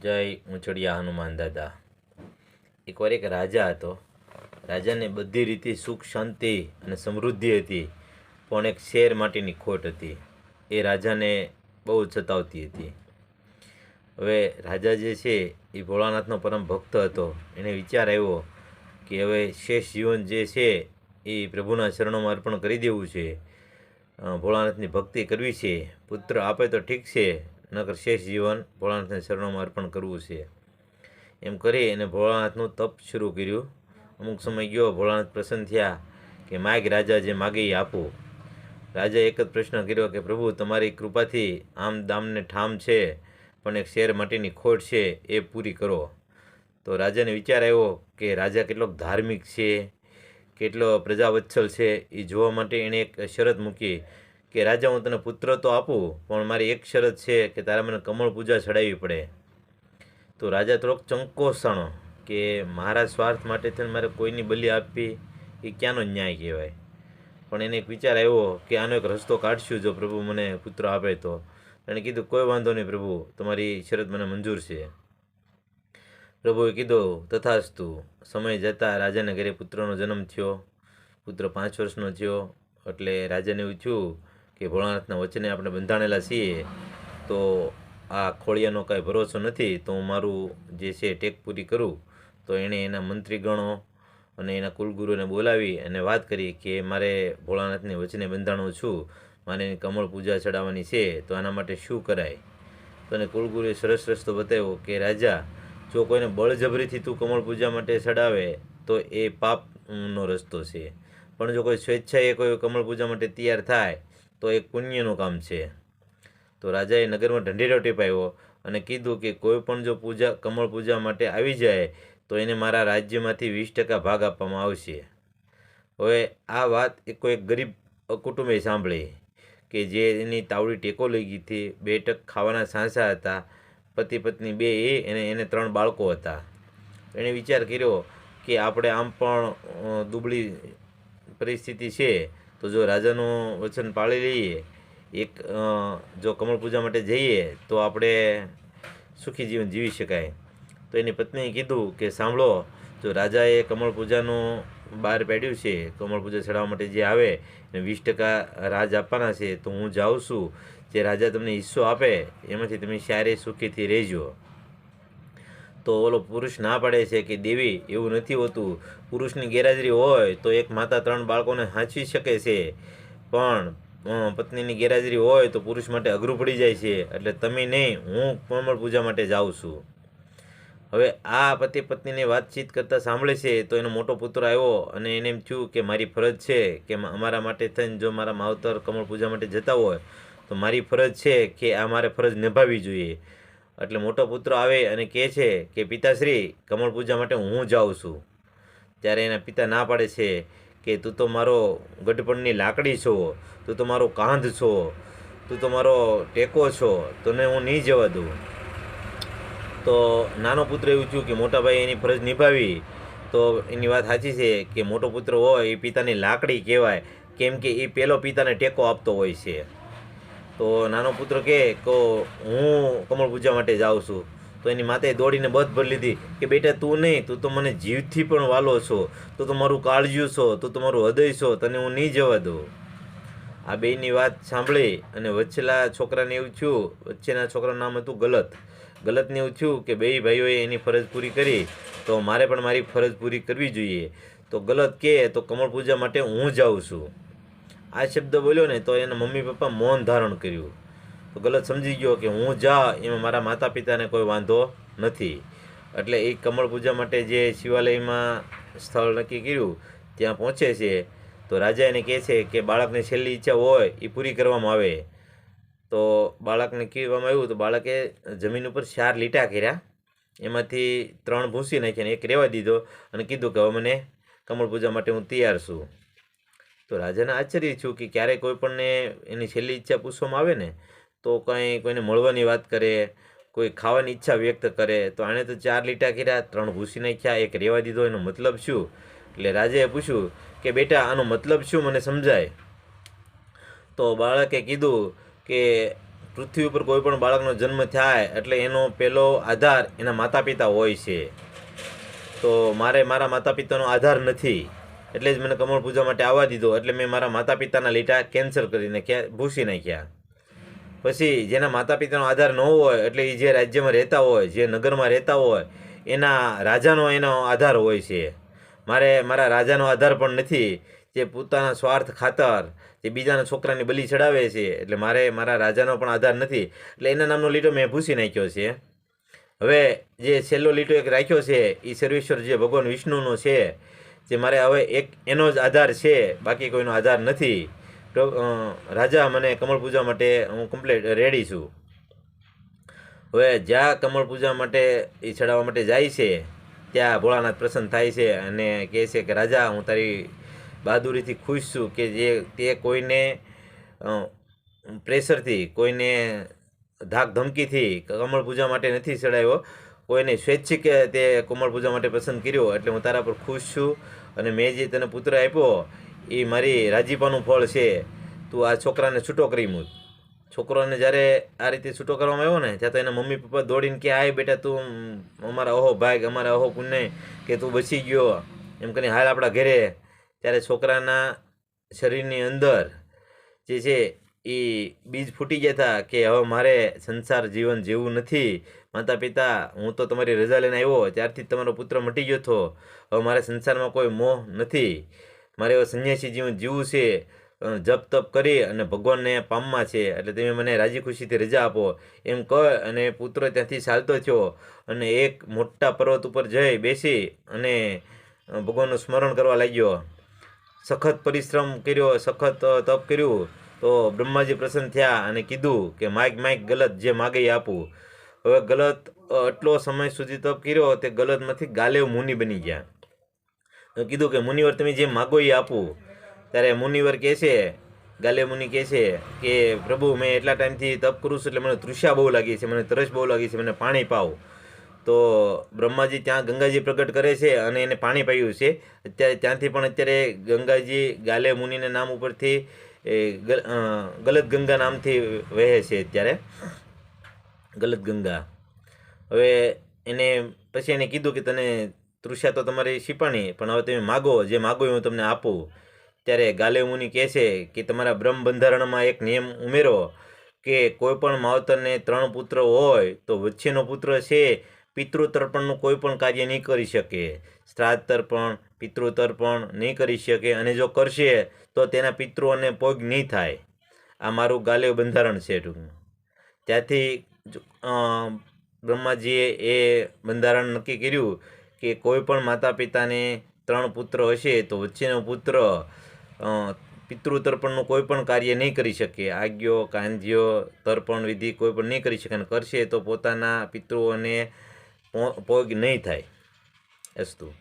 જય ઊંચડિયા હનુમાન દાદા. એકવાર એક રાજા હતો. રાજાને બધી રીતે સુખ, શાંતિ અને સમૃદ્ધિ હતી. પણ એક શેર માટેની ખોટ હતી. એ રાજાને બહુ સતાવતી હતી. હવે રાજા જે છે એ ભોળાનાથનો પરમ ભક્ત હતો. એને વિચાર આવ્યો કે હવે શેષ જીવન જે છે એ પ્રભુના શરણોમાં અર્પણ કરી દેવું છે. ભોળાનાથની ભક્તિ કરવી છે. પુત્ર આપે તો ઠીક છે. નકર શેષ જીવન ભોળાનાથને શરણોમાં અર્પણ કરવું છે. એમ કરી અને ભોળાનાથનું તપ શરૂ કર્યું. અમુક સમય ગયો, ભોળાનાથ પ્રસન્ન થયા કે, માગ રાજા જે માગે એ આપું. રાજાએ એક જ પ્રશ્ન કર્યો કે, પ્રભુ, તમારી કૃપાથી આમ દામને ઠામ છે, પણ એક શેર માટેની ખોટ છે, એ પૂરી કરો. તો રાજાને વિચાર આવ્યો કે, રાજા કેટલોક ધાર્મિક છે, કેટલો પ્રજાવત્સલ છે એ જોવા માટે એણે એક શરત મૂકી કે રાજા, હું તને પુત્ર તો આપું, પણ મારી એક શરત છે કે તારા મને કમળ પૂજા ચડાવવી પડે. તો રાજા થોડોક ચંકોસાણો કે મારા સ્વાર્થ માટે થઈને મારે કોઈની બલિ આપવી એ ક્યાંનો ન્યાય કહેવાય? પણ એને એક વિચાર આવ્યો કે આનો એક રસ્તો કાઢશું જો પ્રભુ મને પુત્ર આપે તો. એણે કીધું, કોઈ વાંધો નહીં પ્રભુ, તમારી શરત મને મંજૂર છે. પ્રભુએ કીધું, તથાસ્તુ, સમય જતાં રાજાને ઘરે પુત્રનો જન્મ થયો. પુત્ર પાંચ વર્ષનો થયો, એટલે રાજાને એવું થયું કે ભોળાનાથના વચને આપણે બંધાણેલા છીએ, તો આ ખોળિયાનો કાંઈ ભરોસો નથી, તો હું મારું જે છે ટેક પૂરી કરું. તો એણે એના મંત્રીગણો અને એના કુલગુરુને બોલાવી અને વાત કરી કે મારે ભોળાનાથની વચને બંધાણું છું, મારે એની કમળ પૂજા ચડાવવાની છે, તો આના માટે શું કરાય? તો એને કુલગુરુએ સરસ રસ્તો બતાવ્યો કે, રાજા, જો કોઈને બળજબરીથી તું કમળ પૂજા માટે ચડાવે, તો એ પાપનો રસ્તો છે. પણ જો કોઈ સ્વેચ્છાએ કોઈ કમળ પૂજા માટે તૈયાર થાય તો એક પુણ્યનું કામ છે. તો રાજાએ નગરમાં ઢંઢેરો ટીપાવ્યો અને કીધું કે કોઈ પણ જો પૂજા, કમળ પૂજા માટે આવી જાય, તો એને મારા રાજ્યમાંથી વીસ ટકા ભાગ આપવામાં આવશે. હવે આ વાત એ કોઈ ગરીબ કુટુંબે સાંભળી કે જે એની તાવડી ટેકો લઈ ગઈ હતી, બે ટક ખાવાના સાંસા હતા, પતિ પત્ની બે એ અને એને ત્રણ બાળકો હતા. એણે વિચાર કર્યો કે આપણે આમ પણ દુબળી પરિસ્થિતિ છે. તો જો રાજાનું વચન પાળી લઈએ, એક જો કમળ પૂજા માટે જઈએ, તો આપણે સુખી જીવન જીવી શકાય. તો એની પત્નીએ કીધું કે, સાંભળો, જો રાજાએ કમળ પૂજાનું બહાર પાડ્યું છે, કમળ પૂજા ચડાવવા માટે જે આવે, એને વીસ ટકા રાજ આપવાના છે, તો હું જાઉં છું. જે રાજા તમને હિસ્સો આપે, એમાંથી તમે સારી સુખીથી રહેજો. તો ઓલો પુરુષ ના પાડે છે કે દેવી, એવું નથી હોતું. પુરુષની ગેરહાજરી હોય તો એક માતા ત્રણ બાળકોને હાંચવી શકે છે. પણ પત્નીની ગેરહાજરી હોય તો પુરુષ માટે અઘરું પડી જાય છે. એટલે તમે નહીં, હું કમળ પૂજા માટે જાઉં છું. હવે આ પતિ પત્નીને વાતચીત કરતાં સાંભળે છે તો એનો મોટો પુત્ર આવ્યો અને એને એમ થયું કે મારી ફરજ છે કે અમારા માટે થઈને જો મારા માવતર કમળ પૂજા માટે જતા હોય તો મારી ફરજ છે કે આ મારે ફરજ નિભાવવી જોઈએ. એટલે મોટો પુત્ર આવે અને કહે છે કે, પિતાશ્રી, કમળ પૂજા માટે હું જાઉં છું. ત્યારે એના પિતા ના પાડે છે કે, તું તો મારો ગઢપણની લાકડી છો, તું તો મારો કાંધ છો, તું તો મારો ટેકો છો, તને હું નહીં જવા દઉં. તો નાનો પુત્ર એવું થયું કે, મોટા ભાઈ એની ફરજ નિભાવી. તો એની વાત સાચી છે કે, મોટો પુત્ર હોય એ પિતાની લાકડી કહેવાય, કેમ કે એ પેલો પિતાને ટેકો આપતો હોય છે. તો નાનો પુત્ર કહે કે હું કમળ પૂજા માટે જાઉં છું. તો એની માતાએ દોડીને બધ ભરી લીધી કે, બેટા, તું નહીં, તું તો મને જીવથી પણ વાલો છો. તું તો મારું કાળજ્યું છો, તું તો મારું હૃદય છો, તને હું નહીં જવા દઉં. આ બેયની વાત સાંભળી અને વચ્ચેલા છોકરાને એવું થયું વચ્ચેના છોકરાનું નામ હતું ગલત. ગલતને એવું થયું કે, બેય ભાઈઓએ એની ફરજ પૂરી કરી, તો મારે પણ મારી ફરજ પૂરી કરવી જોઈએ. તો ગલત કહે, તો કમળ પૂજા માટે હું જાઉં છું. આ શબ્દ બોલ્યો ને તો એના મમ્મી પપ્પા મૌન ધારણ કર્યું. તો ગલત સમજી ગયો કે હું જા, એમાં મારા માતા પિતાને કોઈ વાંધો નથી. એટલે એ કમળ પૂજા માટે જે શિવાલયમાં સ્થળ નક્કી કર્યું, ત્યાં પહોંચે છે. તો રાજા એને કહે છે કે બાળકની છેલ્લી ઈચ્છા હોય એ પૂરી કરવામાં આવે. તો બાળકને કહેવામાં આવ્યું, તો બાળકે જમીન ઉપર ચાર લીટા કર્યા. એમાંથી ત્રણ ભૂસી નાખ્યા એક રહેવા દીધો અને કીધું કે હવે મને કમળ પૂજા માટે હું તૈયાર છું. તો રાજાને આશ્ચર્ય થયું કે ક્યારેય કોઈ પણને એની છેલ્લી ઈચ્છા પૂછવામાં આવે ને, તો કંઈ કોઈને મળવાની વાત કરે, કોઈ ખાવાની ઈચ્છા વ્યક્ત કરે, તો આણે તો ચાર લીટા કર્યા, ત્રણ ભૂસી નાખ્યા, એક રહેવા દીધો. એનો મતલબ શું? એટલે રાજાએ પૂછ્યું કે, બેટા, આનો મતલબ શું મને સમજાય? તો બાળકે કીધું કે, પૃથ્વી ઉપર કોઈ પણ બાળકનો જન્મ થાય એટલે એનો પહેલો આધાર એના માતા પિતા હોય છે. તો મારે મારા માતા પિતાનો આધાર નથી. એટલે જ મને કમળ પૂજા માટે આવવા દીધો. એટલે મેં મારા માતા પિતાના લીટા કેન્સલ કરી નાખ્યા ભૂસી નાખ્યા. પછી જેના માતા પિતાનો આધાર ન હોય, એટલે એ જે રાજ્યમાં રહેતા હોય, જે નગરમાં રહેતા હોય, એના રાજાનો એનો આધાર હોય છે. મારે મારા રાજાનો આધાર પણ નથી. જે પોતાના સ્વાર્થ ખાતર, જે બીજાના છોકરાની બલી ચડાવે છે, એટલે મારે મારા રાજાનો પણ આધાર નથી. એટલે એના નામનો લીટો મેં ભૂસી નાખ્યો છે. હવે જે છેલ્લો લીટો એક રાખ્યો છે એ સર્વેશ્વર જે ભગવાન વિષ્ણુનો છે જે મારે હવે એક, એનો જ આધાર છે, બાકી કોઈનો આધાર નથી. તો રાજા મને કમળ પૂજા માટે હું કમ્પ્લીટ રેડી છું. હવે જ્યાં કમળ પૂજા માટે એ ચડાવવા માટે જાય છે, ત્યાં ભોળાનાથ પ્રસન્ન થાય છે અને કહે છે કે, રાજા, હું તારી બહાદુરીથી ખુશ છું કે જે, તે કોઈને પ્રેશરથી, કોઈને ધાક ધમકીથી કમળ પૂજા માટે નથી ચડાવ્યો. કોઈને સ્વૈચ્છિક તે કોમળ પૂજા માટે પસંદ કર્યો એટલે હું તારા પર ખુશ છું. અને મેં જે તને પુત્ર આપ્યો, એ મારી રાજીપાનું ફળ છે. તું આ છોકરાને છૂટો કરી મૂક. છોકરાને જ્યારે આ રીતે છૂટો કરવામાં આવ્યો ને, ત્યાં તો એના મમ્મી પપ્પા દોડીને કે આય બેટા, તું અમારા અહો ભાગ, અમારા અહો પુણ્ય, કે તું બચી ગયો. એમ કરીને હાલ આપણા ઘરે, ત્યારે છોકરાના શરીરની અંદર જે છે એ બીજ ફૂટી ગયા હતા કે હવે મારે સંસાર જીવન જીવવું નથી. માતા પિતા, હું તો તમારી રજા લઈને આવ્યો ત્યારથી તમારો પુત્ર મટી ગયો હતો. હવે મારે સંસારમાં કોઈ મોહ નથી. મારે હવે સંન્યાસી જીવન જીવવું છે. જપ તપ કરી અને ભગવાનને પામમાં છે. એટલે તમે મને રાજી ખુશીથી રજા આપો. એમ કહે અને પુત્ર ત્યાંથી ચાલતો થયો અને એક મોટા પર્વત ઉપર જઈ બેસી અને ભગવાનનું સ્મરણ કરવા લાગ્યો. સખત પરિશ્રમ કર્યો, સખત તપ કર્યું. તો બ્રહ્માજી પ્રસન્ન થયા અને કીધું કે માઇક માઇક, ગલત જે માગે આપું. હવે ગલત એટલો સમય સુધી તપ કર્યો તે ગલતમાંથી ગાલેવ મુનિ બની ગયા. કીધું કે મુનિવર તમે જે માગો એ આપું. ત્યારે મુનિવર કહે છે ગાલે મુનિ કહે છે કે, પ્રભુ, મેં એટલા ટાઈમથી તપ કરું છું એટલે મને તૃષા બહુ લાગી છે, મને તરસ બહુ લાગી છે, મને પાણી પાવ. તો બ્રહ્માજી ત્યાં ગંગાજી પ્રગટ કરે છે અને એને પાણી પાયું છે. અત્યારે ત્યાંથી પણ અત્યારે ગંગાજી ગાલે મુનિના નામ ઉપરથી એ ગલ- ગલત ગંગા નામથી વહે છે અત્યારે. ગલત ગંગા. હવે એને પછી એને કીધું કે તને તૃષા તો તમારી શીપાણી, પણ હવે તમે માગો, જે માગો એ હું તમને આપું. ત્યારે ગાલે મુનિ કહે છે કે તમારા બ્રહ્મ બંધારણમાં એક નિયમ ઉમેરો કે કોઈ પણ માવતરને ત્રણ પુત્ર હોય તો વચ્ચેનો પુત્ર છે પિતૃ તર્પણનું કોઈ પણ કાર્ય નહીં કરી શકે. શ્રાદ્ધ તર્પણ પિતૃતર્પણ નહીં કરી શકે અને જો કરશે, તો તેના પિતૃઓને ભોગ નહીં થાય. આ મારું ગાલેવ બંધારણ છે ટૂંકમાં. ત્યાંથી બ્રહ્માજીએ એ બંધારણ નક્કી કર્યું કે કોઈ પણ માતા પિતાને ત્રણ પુત્ર હશે, તો વચ્ચેનો પુત્ર પિતૃતર્પણનું પિતૃ કોઈ પણ કાર્ય નહીં કરી શકે. આજ્ઞો, કાંધ્યો, તર્પણ વિધિ કોઈ પણ નહીં કરી શકે અને કરશે તો પોતાના પિતૃઓને પો- ભોગ નહીં થાય. અસ્તુ